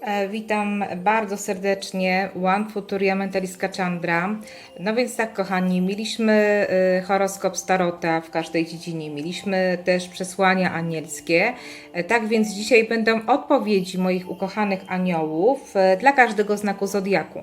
E, Witam bardzo serdecznie, One Futuria Mentalistka Chandra. No więc tak, kochani, mieliśmy e, horoskop Starota w każdej dziedzinie, mieliśmy też przesłania anielskie. E, Tak więc dzisiaj będą odpowiedzi moich ukochanych aniołów e, dla każdego znaku zodiaku.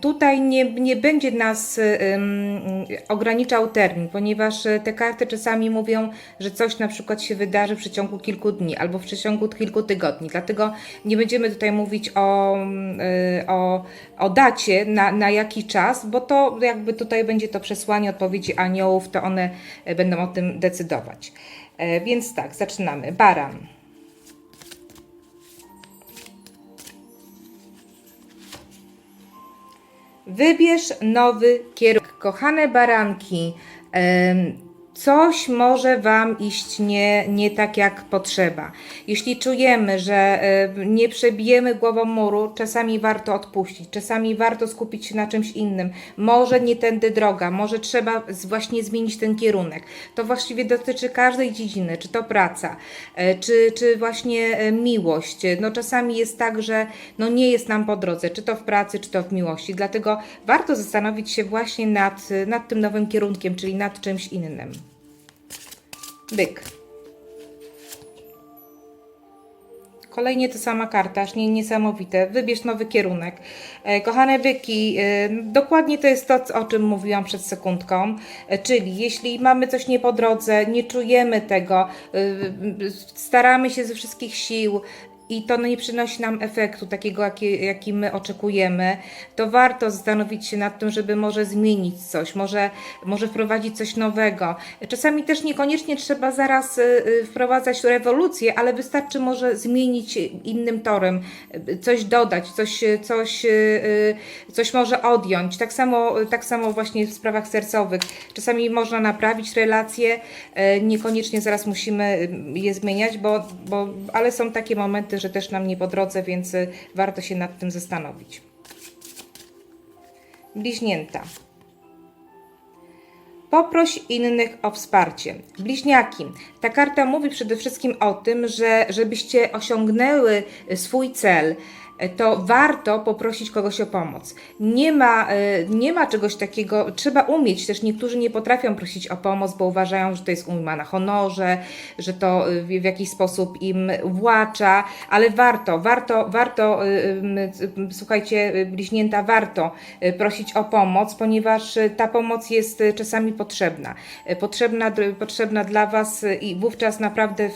Tutaj nie, nie będzie nas em, ograniczał termin, ponieważ te karty czasami mówią, że coś na przykład się wydarzy w przeciągu kilku dni albo w przeciągu kilku tygodni. Dlatego nie będziemy tutaj mówić o, y, o, o dacie, na, na jaki czas, bo to jakby tutaj będzie to przesłanie odpowiedzi aniołów, to one e, będą o tym decydować. E, Więc tak, zaczynamy. Baran. Wybierz nowy kierunek. Kochane baranki, coś może Wam iść nie, nie tak jak potrzeba. Jeśli czujemy, że e, nie przebijemy głową muru, czasami warto odpuścić, czasami warto skupić się na czymś innym. Może nie tędy droga, może trzeba właśnie zmienić ten kierunek. To właściwie dotyczy każdej dziedziny, czy to praca, e, czy, czy właśnie e, miłość. No czasami jest tak, że no nie jest nam po drodze, czy to w pracy, czy to w miłości. Dlatego warto zastanowić się właśnie nad, nad tym nowym kierunkiem, czyli nad czymś innym. Byk. Kolejnie ta sama karta, aż nie, niesamowite. Wybierz nowy kierunek. E, kochane byki, e, dokładnie to jest to, o czym mówiłam przed sekundką. E, czyli jeśli mamy coś nie po drodze, nie czujemy tego, staramy się ze wszystkich sił, i to nie przynosi nam efektu takiego, jaki, jaki my oczekujemy, to warto zastanowić się nad tym, żeby może zmienić coś, może, może wprowadzić coś nowego. Czasami też niekoniecznie trzeba zaraz y, y, wprowadzać rewolucję, ale wystarczy może zmienić innym torem, y, coś dodać, coś, coś, coś może odjąć. Tak samo, tak samo właśnie w sprawach sercowych. Czasami można naprawić relacje, niekoniecznie zaraz musimy je zmieniać, bo, bo, ale są takie momenty, że też nam nie po drodze, więc y, warto się nad tym zastanowić. Bliźnięta. Poproś innych o wsparcie. Bliźniaki. Ta karta mówi przede wszystkim o tym, że żebyście osiągnęły swój cel, to warto poprosić kogoś o pomoc. Nie ma, e, nie ma czegoś takiego, trzeba umieć, też niektórzy nie potrafią prosić o pomoc, bo uważają, że to jest umyma na honorze, że to e, w jakiś sposób im włacza, ale warto, warto, warto, y, y, y, słuchajcie, y, bliźnięta, warto y, prosić o pomoc, ponieważ y, ta pomoc jest y, czasami potrzebna. Y, Potrzebna, potrzebna dla Was y, i wówczas naprawdę y,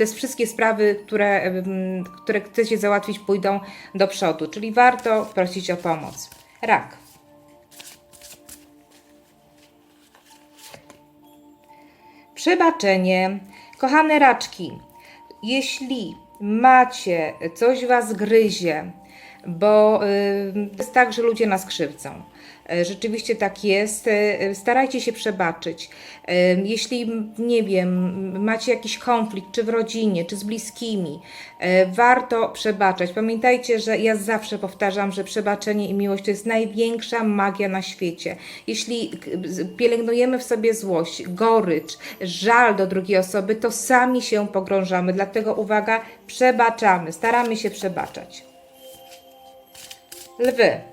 te wszystkie sprawy, które, które chcecie załatwić, pójdą do przodu, czyli warto prosić o pomoc. Rak. Przebaczenie. Kochane raczki, jeśli macie coś was gryzie, bo jest tak, że ludzie nas krzywdzą. Y, Rzeczywiście tak jest. Y, Starajcie się przebaczyć. Y, Jeśli, nie wiem, macie jakiś konflikt, czy w rodzinie, czy z bliskimi, warto przebaczać. Pamiętajcie, że ja zawsze powtarzam, że przebaczenie i miłość to jest największa magia na świecie. Jeśli pielęgnujemy w sobie złość, gorycz, żal do drugiej osoby, to sami się pogrążamy. Dlatego uwaga, przebaczamy, staramy się przebaczać. Lwy.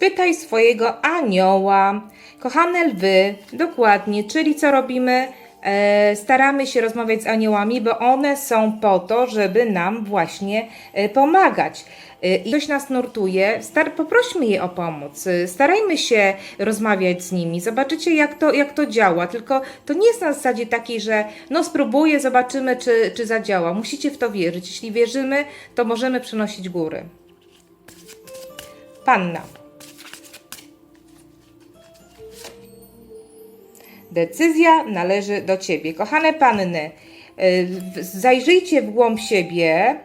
Spytaj swojego anioła. Kochane lwy, dokładnie, czyli co robimy? E, staramy się rozmawiać z aniołami, bo one są po to, żeby nam właśnie e, pomagać. E, I ktoś nas nurtuje, star- poprośmy je o pomoc, starajmy się rozmawiać z nimi, zobaczycie jak to, jak to działa, tylko to nie jest na zasadzie takiej, że no spróbuję, zobaczymy czy, czy zadziała. Musicie w to wierzyć. Jeśli wierzymy, to możemy przynosić góry. Panna. Decyzja należy do Ciebie. Kochane panny, y, zajrzyjcie w głąb siebie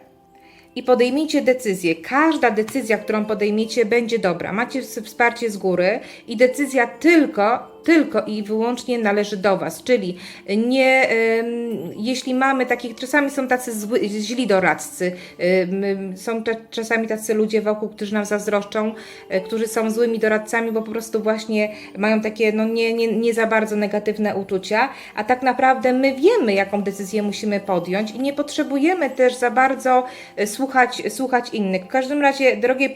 i podejmijcie decyzję. Każda decyzja, którą podejmiecie, będzie dobra. Macie wsparcie z góry i decyzja tylko tylko i wyłącznie należy do Was. Czyli nie, jeśli mamy takich, czasami są tacy zły, źli doradcy, są cza- czasami tacy ludzie wokół, którzy nam zazdroszczą, e, którzy są złymi doradcami, bo po prostu właśnie mają takie no nie, nie, nie za bardzo negatywne uczucia, a tak naprawdę my wiemy, jaką decyzję musimy podjąć i nie potrzebujemy też za bardzo e, słuchać, słuchać innych. W każdym razie, drogie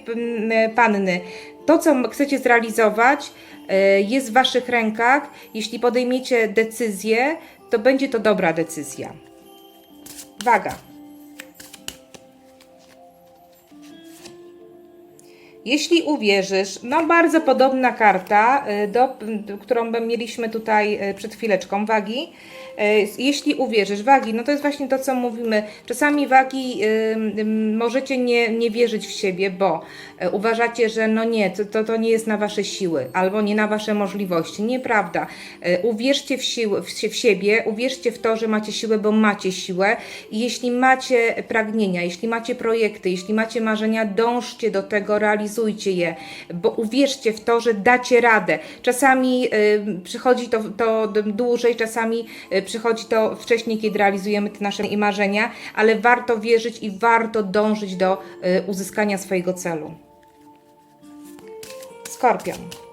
panny, to, co chcecie zrealizować, e, jest w Waszych rękach. Jeśli podejmiecie decyzję, to będzie to dobra decyzja. Waga. Jeśli uwierzysz, no bardzo podobna karta, y, do, do, którą mieliśmy tutaj y, przed chwileczką, wagi. Y, Jeśli uwierzysz, wagi, no to jest właśnie to, co mówimy. Czasami wagi y, y, możecie nie, nie wierzyć w siebie, bo y, uważacie, że no nie, to, to, nie jest na wasze siły, albo nie na wasze możliwości. Nieprawda. Y, Uwierzcie w, siłę, w, w siebie, uwierzcie w to, że macie siłę, bo macie siłę. I jeśli macie pragnienia, jeśli macie projekty, jeśli macie marzenia, dążcie do tego, realizujcie je, bo uwierzcie w to, że dacie radę. Czasami y, przychodzi to, to dłużej, czasami y, przychodzi to wcześniej, kiedy realizujemy te nasze marzenia, ale warto wierzyć i warto dążyć do y, uzyskania swojego celu. Skorpion.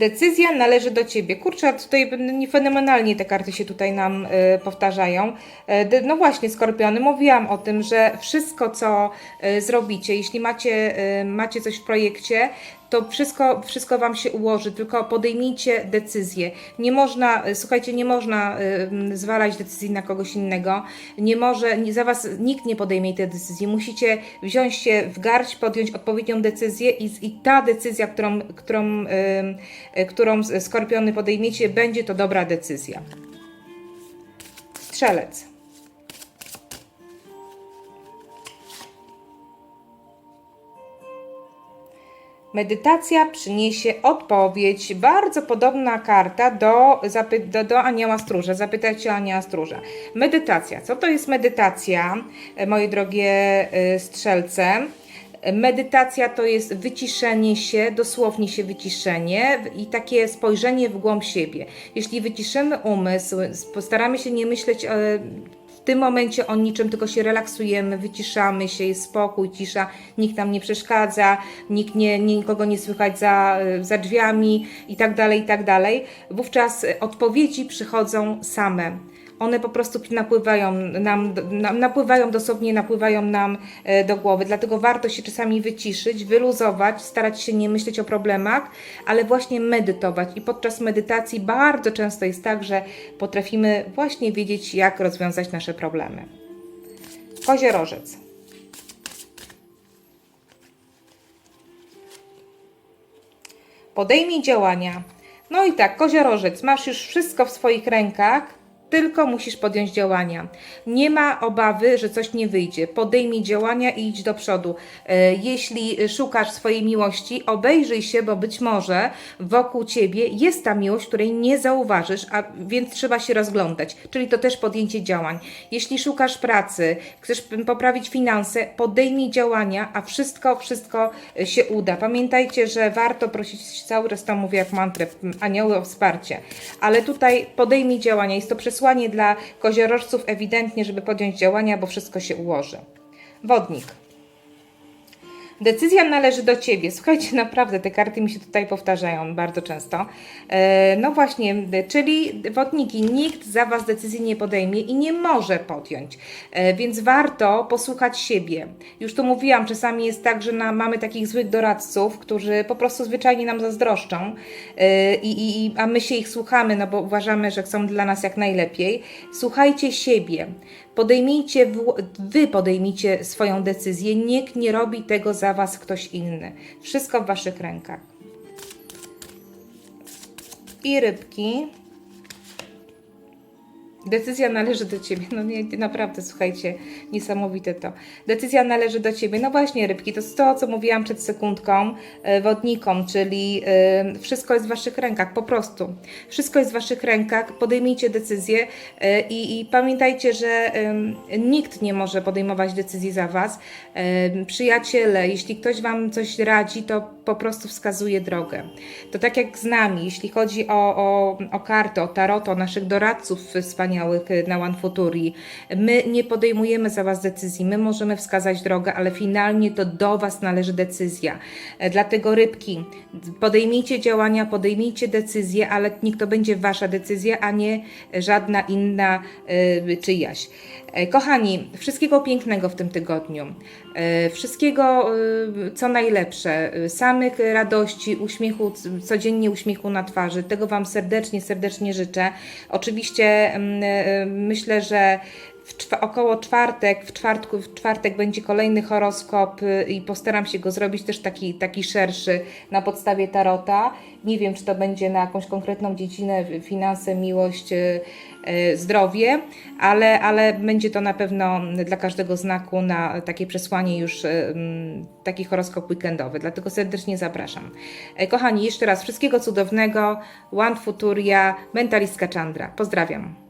Decyzja należy do ciebie. Kurczę, tutaj nie fenomenalnie te karty się tutaj nam y, powtarzają. E, no właśnie, skorpiony, mówiłam o tym, że wszystko, co y, zrobicie, jeśli macie, y, macie coś w projekcie, to wszystko, wszystko Wam się ułoży, tylko podejmijcie decyzję. Nie można, y, słuchajcie, nie można mm, zwalać decyzji na kogoś innego. Nie może, za Was nikt nie podejmie tej decyzji. Musicie wziąć się w garść, podjąć odpowiednią decyzję i, i ta decyzja, którą, którą, y, którą skorpiony podejmiecie, będzie to dobra decyzja. Strzelec. Medytacja przyniesie odpowiedź. Bardzo podobna karta do, do, do Anioła Stróża. Zapytajcie o Anioła Stróża. Medytacja. Co to jest medytacja, moje drogie e, strzelce? Medytacja to jest wyciszenie się, dosłownie się wyciszenie i takie spojrzenie w głąb siebie. Jeśli wyciszymy umysł, postaramy się nie myśleć e, w tym momencie o niczym, tylko się relaksujemy, wyciszamy się, jest spokój, cisza, nikt nam nie przeszkadza, nikt nie, nikogo nie słychać za, za drzwiami i tak dalej, i tak dalej. Wówczas e, odpowiedzi przychodzą same. One po prostu napływają nam, napływają dosłownie, napływają nam e, do głowy. Dlatego warto się czasami wyciszyć, wyluzować, starać się nie myśleć o problemach, ale właśnie medytować. I podczas medytacji bardzo często jest tak, że potrafimy właśnie wiedzieć, jak rozwiązać nasze problemy. Koziorożec. Podejmij działania. No i tak, koziorożec, masz już wszystko w swoich rękach, tylko musisz podjąć działania. Nie ma obawy, że coś nie wyjdzie. Podejmij działania i idź do przodu. E, Jeśli szukasz swojej miłości, obejrzyj się, bo być może wokół ciebie jest ta miłość, której nie zauważysz, a więc trzeba się rozglądać. Czyli to też podjęcie działań. Jeśli szukasz pracy, chcesz poprawić finanse, podejmij działania, a wszystko, wszystko e, się uda. Pamiętajcie, że warto prosić, cały czas to mówię jak mantrę, anioły o wsparcie. Ale tutaj podejmij działania. Jest to przesłanie dla koziorożców ewidentnie, żeby podjąć działania, bo wszystko się ułoży. Wodnik. Decyzja należy do ciebie. Słuchajcie, naprawdę te karty mi się tutaj powtarzają bardzo często. E, no właśnie, czyli wodniki, nikt za was decyzji nie podejmie i nie może podjąć. E, więc warto posłuchać siebie. Już tu mówiłam, czasami jest tak, że na, mamy takich złych doradców, którzy po prostu zwyczajnie nam zazdroszczą, e, i, i, a my się ich słuchamy, no bo uważamy, że chcą dla nas jak najlepiej. Słuchajcie siebie. Podejmijcie, wy podejmijcie swoją decyzję. Nikt nie robi tego za was ktoś inny. Wszystko w waszych rękach. I rybki. Decyzja należy do ciebie. No nie, naprawdę, słuchajcie, niesamowite to. Decyzja należy do ciebie. No właśnie, rybki, to jest to, co mówiłam przed sekundką, e, wodnikom, czyli e, wszystko jest w waszych rękach, po prostu. Wszystko jest w waszych rękach, podejmijcie decyzję e, i, i pamiętajcie, że nikt nie może podejmować decyzji za was. Przyjaciele, jeśli ktoś wam coś radzi, to po prostu wskazuje drogę. To tak jak z nami, jeśli chodzi o, o, o kartę, o tarot, o naszych doradców wspaniałych y, na One Futuri, my nie podejmujemy za Was decyzji, my możemy wskazać drogę, ale finalnie to do Was należy decyzja. E, Dlatego rybki, podejmijcie działania, podejmijcie decyzje, ale niech to będzie Wasza decyzja, a nie żadna inna czyjaś. E, Kochani, wszystkiego pięknego w tym tygodniu. E, Wszystkiego, y, co najlepsze. Samych radości, uśmiechu, codziennie uśmiechu na twarzy. Tego Wam serdecznie, serdecznie życzę. Oczywiście mm, e, myślę, że około czwartek, w, czwartku, w czwartek będzie kolejny horoskop y, i postaram się go zrobić też taki, taki szerszy na podstawie tarota. Nie wiem, czy to będzie na jakąś konkretną dziedzinę, finanse, miłość, y, y, zdrowie, ale, ale będzie to na pewno dla każdego znaku na takie przesłanie już taki horoskop weekendowy. Dlatego serdecznie zapraszam. E, Kochani, jeszcze raz wszystkiego cudownego. One Futuria, Mentalistka Chandra. Pozdrawiam.